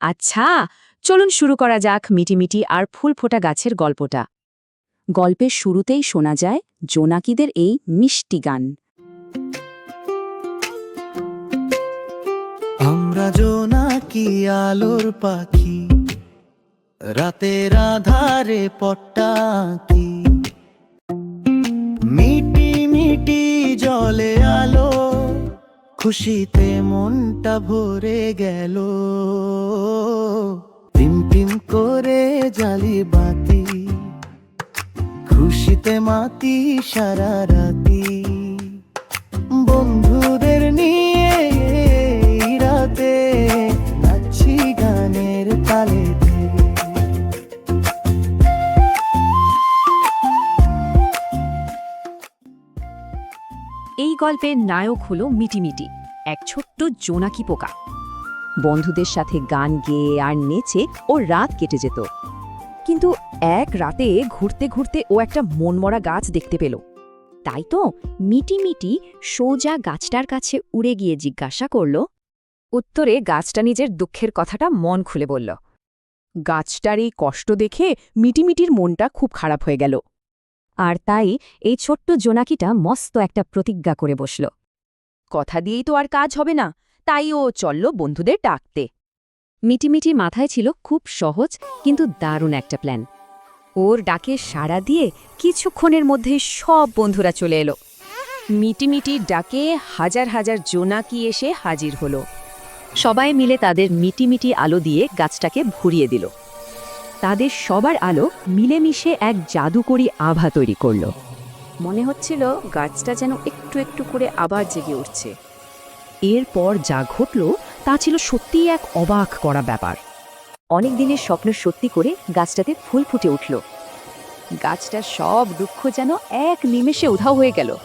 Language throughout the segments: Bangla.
আচ্ছা চলুন শুরু করা যাক মিটিমিটি আর ফুল ফোটা গাছের গল্পটা। গল্পের শুরুতেই শোনা যায় জোনাকিদের এই মিষ্টি গান। আমরা জোনাকি আলোর পাখি, রাতের আধারে পট্টা মিটি মিটি জলে খুশিতে মনটা ভরে গেল। টিম টিম করে জালি বাতি খুশিতে মাতি সারা রাতি। এই গল্পের নায়ক হল মিটিমিটি, এক ছোট্ট জোনাকি পোকা। বন্ধুদের সাথে গান গেয়ে আর নেচে ও রাত কেটে যেত। কিন্তু এক রাতে ঘুরতে ঘুরতে ও একটা মনমরা গাছ দেখতে পেল। তাই তো মিটিমিটি সোজা গাছটার কাছে উড়ে গিয়ে জিজ্ঞাসা করল, উত্তরে গাছটা নিজের দুঃখের কথাটা মন খুলে বলল। গাছটার এই কষ্ট দেখে মিটিমিটির মনটা খুব খারাপ হয়ে গেল। আর তাই এই ছোট্ট জোনাকিটা মস্ত একটা প্রতিজ্ঞা করে বসল। কথা দিয়েই তো আর কাজ হবে না তাই ও চলল বন্ধুদের ডাকতে। মিটিমিটি মাথায় ছিল খুব সহজ কিন্তু দারুণ একটা প্ল্যান। ওর ডাকে সাড়া দিয়ে কিছুক্ষণের মধ্যে সব বন্ধুরা চলে এলো। মিটিমিটির ডাকে হাজার হাজার জোনাকি এসে হাজির হলো। সবাই মিলে তাদের মিটিমিটি আলো দিয়ে গাছটাকে ভরিয়ে দিল। তাদের সবার আলো মিলেমিশে এক জাদুকরি আভা তৈরি করল। মনে হচ্ছিল গাছটা যেন একটু একটু করে আবার জেগে উঠছে। এরপর যা ঘটল তা ছিল সত্যিই এক অবাক করা ব্যাপার। অনেক দিনের স্বপ্ন সত্যি করে গাছটাতে ফুল ফুটে উঠল। গাছটার সব দুঃখ যেন এক নিমেষে উধাও হয়ে গেল।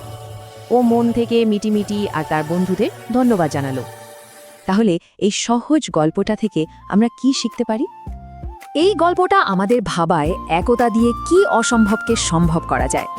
ও মন থেকে মিটিমিটি আর তার বন্ধুদের ধন্যবাদ জানালো। তাহলে এই সহজ গল্পটা থেকে আমরা কি শিখতে পারি? এই গল্পটা আমাদের ভাবায় একতা দিয়ে কি অসম্ভবকে সম্ভব করা যায়।